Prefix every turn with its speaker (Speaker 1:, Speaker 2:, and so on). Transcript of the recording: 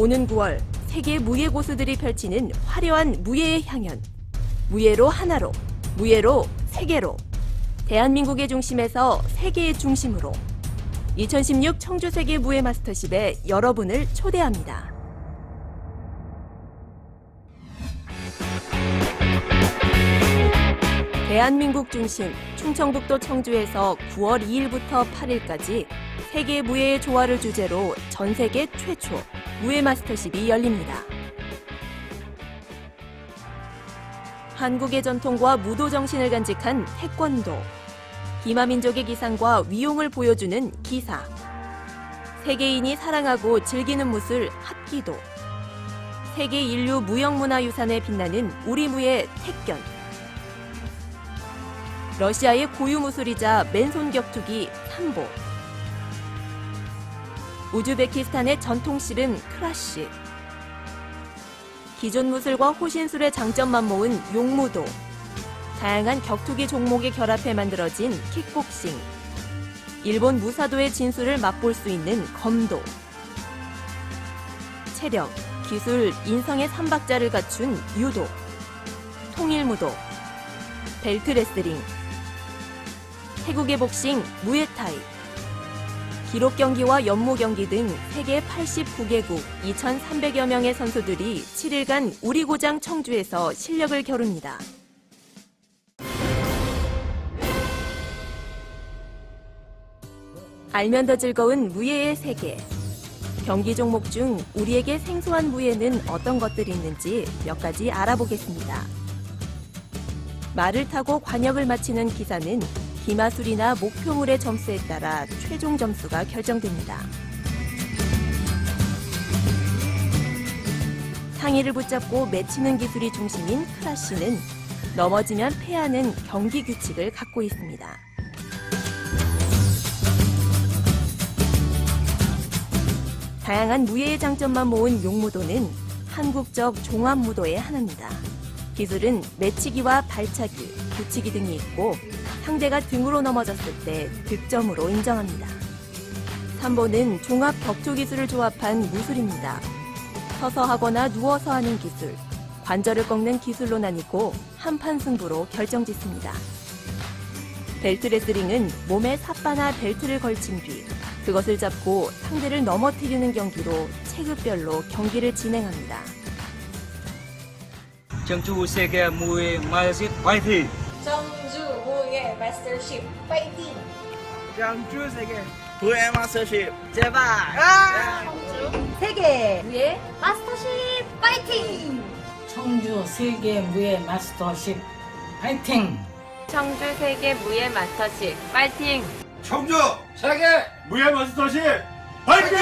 Speaker 1: 오는 9월 세계 무예 고수들이 펼치는 화려한 무예의 향연. 무예로 하나로, 무예로 세계로. 대한민국의 중심에서 세계의 중심으로. 2016 청주 세계 무예 마스터십에 여러분을 초대합니다. 대한민국 중심 충청북도 청주에서 9월 2일부터 8일까지 세계 무예의 조화를 주제로 전 세계 최초 무예 마스터십이 열립니다. 한국의 전통과 무도 정신을 간직한 태권도, 기마민족의 기상과 위용을 보여주는 기사, 세계인이 사랑하고 즐기는 무술 합기도, 세계 인류 무형문화유산에 빛나는 우리 무의 택견, 러시아의 고유 무술이자 맨손 격투기 삼보, 우즈베키스탄의 전통 씨름 크라시, 기존 무술과 호신술의 장점만 모은 용무도, 다양한 격투기 종목의 결합해 만들어진 킥복싱, 일본 무사도의 진수를 맛볼 수 있는 검도, 체력, 기술, 인성의 삼박자를 갖춘 유도, 통일무도, 벨트 레슬링, 태국의 복싱, 무에타이, 기록 경기와 연무 경기 등 세계 89개국 2,300여 명의 선수들이 7일간 우리 고장 청주에서 실력을 겨룹니다. 알면 더 즐거운 무예의 세계. 경기 종목 중 우리에게 생소한 무예는 어떤 것들이 있는지 몇 가지 알아보겠습니다. 말을 타고 관역을 마치는 기사는 기마술이나 목표물의 점수에 따라 최종 점수가 결정됩니다. 상의를 붙잡고 맺히는 기술이 중심인 크라시는 넘어지면 패하는 경기 규칙을 갖고 있습니다. 다양한 무예의 장점만 모은 용무도는 한국적 종합무도의 하나입니다. 기술은 매치기와 발차기, 붙이기 등이 있고 상대가 등으로 넘어졌을 때 득점으로 인정합니다. 3번은 종합 격투 기술을 조합한 무술입니다. 서서 하거나 누워서 하는 기술, 관절을 꺾는 기술로 나뉘고 한판 승부로 결정짓습니다. 벨트 레슬링은 몸에 삿바나 벨트를 걸친 뒤 그것을 잡고 상대를 넘어뜨리는 경기로 체급별로 경기를 진행합니다.
Speaker 2: 청주 세계 무예 마스터 화이팅!
Speaker 3: 청주 무예 마스터십 파이팅!
Speaker 4: 양주 세계
Speaker 5: 부의 마스터십 제발
Speaker 3: 세계 무예 마스터십 파이팅!
Speaker 6: 청주 세계 무예 마스터십 파이팅!
Speaker 7: 청주 세계 무예 마스터십 파이팅!
Speaker 4: 청주 세계 무예 마스터십 파이팅!